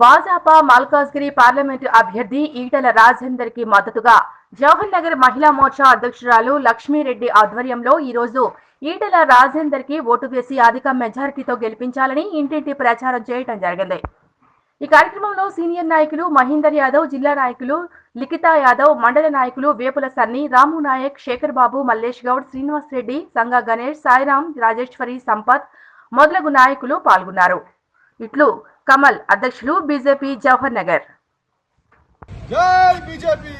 Bhajapa Malkajgiri parliament అభ్యర్థి ఈటల రాజేందర్కి మద్దతుగా జవహర్ నగర్ మహిళా మోర్చా అధ్యక్షురాలు లక్ష్మీరెడ్డి ఆధ్వర్యంలో ఈ రోజు ఈటల రాజేందర్కి ఓటు వేసి అధిక మెజారిటీతో గెలిపించాలని ఇంటింటి ప్రచారం చేయటం జరిగింది. ఈ కార్యక్రమంలో సీనియర్ నాయకులు మహేందర్ యాదవ్ జిల్లా నాయకులు లిఖితా యాదవ్ మండల నాయకులు వేపుల సన్ని రాము నాయక్ శేఖర్ బాబు మల్లేష్ గౌడ్ శ్రీనివాస్ రెడ్డి సంగా గణేష్ సాయిరాం రాజేశ్వరి సంపత్ మొదలగు నాయకులు పాల్గొన్నారు. ఇట్లు కమల్ అధ్యక్షులు బీజేపీ జవహర్ నగర్. జై బీజేపీ!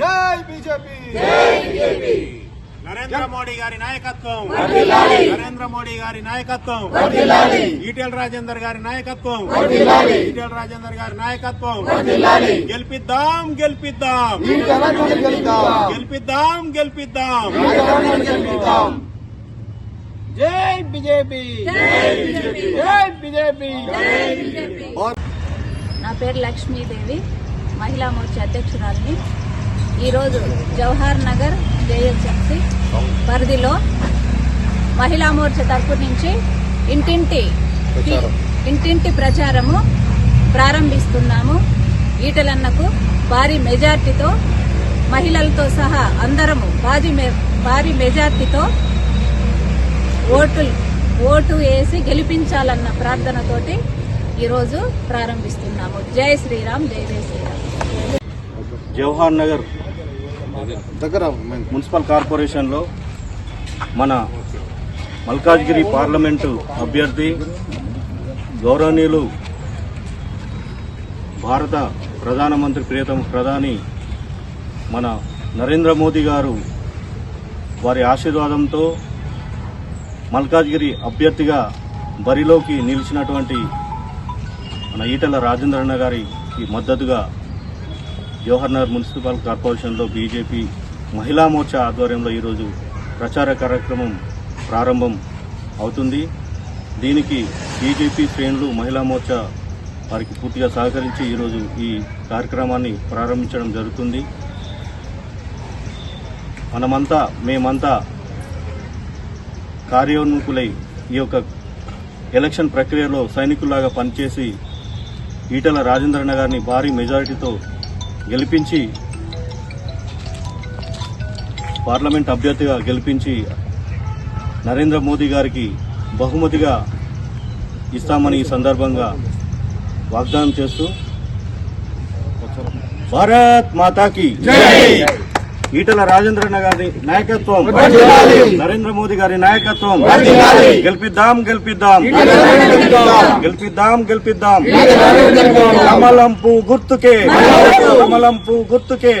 జై బీజేపీ! నరేంద్ర మోడీ గారి నాయకత్వం! నరేంద్ర మోడీ గారి నాయకత్వం! ఈటెల రాజేందర్ గారి నాయకత్వం! ఈటెల రాజేందర్ గారి నాయకత్వం! గెలిపిద్దాం గెలిపిద్దాం! తెలంగాణ గెలుద్దాం గెలిపిద్దాం గెలిపిద్దాం! గెలుద్దాం జై బీజేపీ. జై బీజేపీ. నా పేరు లక్ష్మీదేవి మహిళా మోర్చా అధ్యక్షురాలిని. ఈరోజు జవహర్ నగర్ జేహెచ్ఎంసి పరిధిలో మహిళా మోర్చా తరపు నుంచి ఇంటింటి ఇంటింటి ప్రచారము ప్రారంభిస్తున్నాము. ఈటలన్నకు భారీ మెజార్టీతో మహిళలతో సహా అందరము భారీ భారీ మెజార్టీతో ఓట్లు ఓటు వేసి గెలిపించాలన్న ప్రార్థనతోటి ఈరోజు ప్రారంభిస్తున్నాము. జై శ్రీరామ్ జై జై శ్రీరామ్. జవహర్ నగర్ దగ్గర మున్సిపల్ కార్పొరేషన్లో మన మల్కాజ్గిరి పార్లమెంటు అభ్యర్థి గౌరవనీయులు భారత ప్రధానమంత్రి ప్రియతమ ప్రధాని మన నరేంద్ర మోదీ గారు వారి ఆశీర్వాదంతో మల్కాజ్గిరి అభ్యర్థిగా బరిలోకి నిలిచినటువంటి మన ఈటల రాజేంద్రన్న గారికి మద్దతుగా జవహర్ నగర్ మున్సిపల్ కార్పొరేషన్లో బీజేపీ మహిళా మోర్చా ఆధ్వర్యంలో ఈరోజు ప్రచార కార్యక్రమం ప్రారంభం అవుతుంది. దీనికి బీజేపీ శ్రేణులు మహిళా మోర్చా వారికి పూర్తిగా సహకరించి ఈరోజు ఈ కార్యక్రమాన్ని ప్రారంభించడం జరుగుతుంది. మనమంతా మేమంతా కార్యోన్ముఖులై ఈ యొక్క ఎలక్షన్ ప్రక్రియలో సైనికుల్లాగా పనిచేసి ఈటల రాజేంద్రన్న గారిని భారీ మెజారిటీతో గెలిపించి పార్లమెంట్ అభ్యర్థిగా గెలిపించి నరేంద్ర మోదీ గారికి బహుమతిగా ఇస్తామని ఈ సందర్భంగా వాగ్దానం చేస్తూ భారత్ మాతాకి ఈటల రాజేంద్రన్న గారి నాయకత్వం. నరేంద్ర మోదీ గారి నాయకత్వం. గెలిపిద్దాం గెలిపిద్దాం. గెలిపిద్దాం గెలిపిద్దాం. కమలంపు గుర్తుకే. కమలంపు గుర్తుకే.